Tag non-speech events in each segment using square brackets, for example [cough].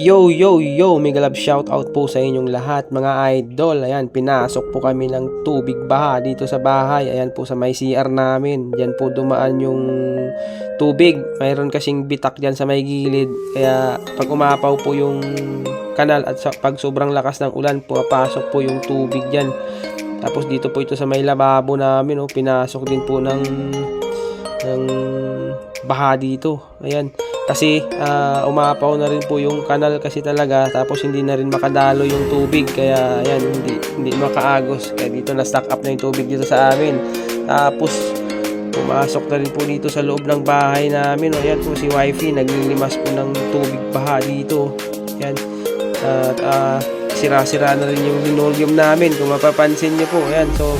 Yo, yo, yo! Mega love shout out po sa inyong lahat mga idol. Ayan, pinasok po kami ng tubig baha dito sa bahay. Ayan po sa may CR namin. Diyan po dumaan yung tubig. Mayroon kasing bitak diyan sa may gilid. Kaya pag umapaw po yung kanal at pag sobrang lakas ng ulan, pumapasok po yung tubig diyan. Tapos dito po ito sa may lababo namin, oh, pinasok din po ng ng baha dito. Ayan. Kasi ah, umapaw na rin po yung kanal kasi talaga tapos hindi na rin makadalo yung tubig kaya ayan hindi hindi makaagos kaya dito na stock up na yung tubig dito sa amin. Tapos pumasok na rin po dito sa loob ng bahay namin. O, ayan po si wifey naglilimas po ng tubig baha dito. Ayan. At ah, sira-sira na rin yung linoleum namin kung mapapansin niyo po. Ayan. So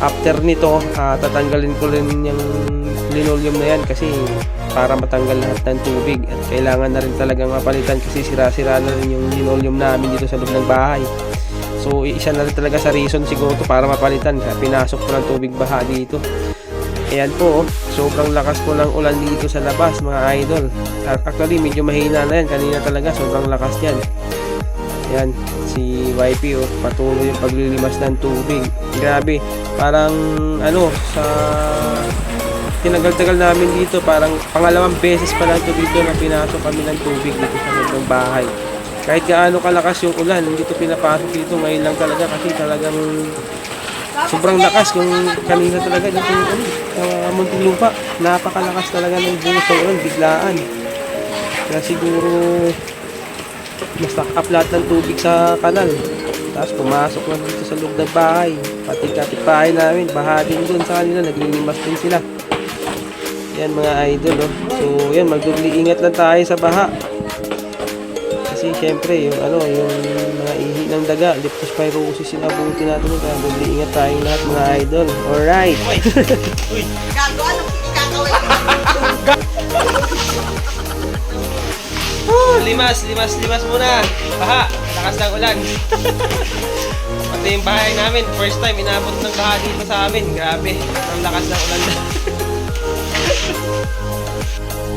after nito ah, tatanggalin ko rin yung linoleum na yan kasi para matanggal lahat ng tubig at kailangan na rin talagang mapalitan kasi sira-sira na rin yung linoleum namin dito sa loob ng bahay. So isa na rin talaga sa reason siguro to para mapalitan kaya pinasok ko ng tubig baha dito. Ayan po, oh, sobrang lakas po ng ulan dito sa labas mga idol. Actually medyo mahina na yan, kanina talaga sobrang lakas yan. Ayan, si YP oh, patuloy yung paglilimas ng tubig. Grabe, parang ano, sa tinagal-tagal namin dito, parang pangalawang beses pa lang to dito na pinasok kami ng tubig dito sa loob bahay. Kahit gaano kalakas yung ulan, hindi to pinapasok dito ngayon lang talaga kasi talagang sobrang lakas kung kanina talaga dito yung ano, uh, Muntinlupa. Napakalakas talaga ng buhos ng ulan, biglaan. Kaya siguro mas up lahat ng tubig sa kanal. Tapos pumasok na dito sa loob ng bahay. Pati kapitbahay namin, baha din dun sa kanila, naglilimas din sila. Yan mga idol, oh. So, yan, magdubli ingat lang tayo sa baha. Kasi syempre, yung ano, yung mga ihi ng daga, leptospirosis yung abuti natin. Kaya dubli ingat tayong lahat mga idol. Alright. Gago, anong ikakawin mo? limas, limas, limas muna. Baha, lakas ng ulan. Pati yung bahay namin, first time inabot ng baha dito sa amin. Grabe, ang lakas ng ulan. [laughs]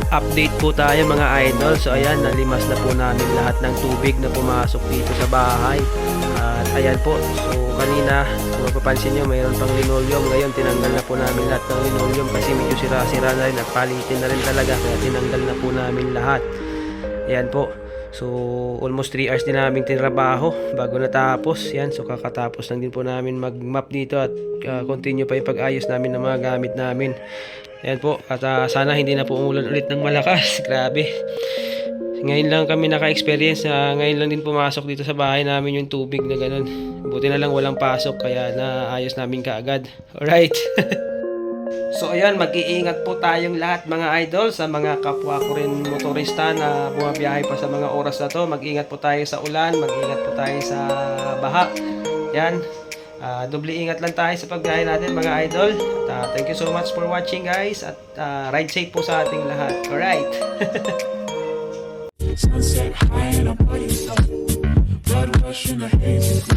Update po tayo mga idol. So ayan, nalimas na po namin lahat ng tubig na pumasok dito sa bahay. At ayan po, so kanina, kung mapapansin nyo, mayroon pang linoleum. Ngayon, tinanggal na po namin lahat ng linoleum kasi medyo sira-sira na rin at palitin na rin talaga. Kaya tinanggal na po namin lahat. Ayan po. So, almost 3 hours din namin tinrabaho bago natapos. Yan, so kakatapos lang din po namin mag-map dito at uh, continue pa yung pag-ayos namin ng mga gamit namin. Ayan po, at uh, sana hindi na po umulan ulit ng malakas. [laughs] Grabe. Ngayon lang kami naka-experience na ngayon lang din pumasok dito sa bahay namin yung tubig na ganun. Buti na lang walang pasok kaya naayos namin kaagad. Alright. [laughs] So ayan, mag-iingat po tayong lahat mga idol sa mga kapwa ko rin motorista na bumabiyahe pa sa mga oras na to. Mag-ingat po tayo sa ulan, mag-ingat po tayo sa baha. Yan. Ah, doble ingat lang tayo sa pagbiyahe natin mga idol. At, ah, thank you so much for watching guys at ah, ride safe po sa ating lahat. Alright. [laughs] Sunset high and I'm. Blood rush in the haze.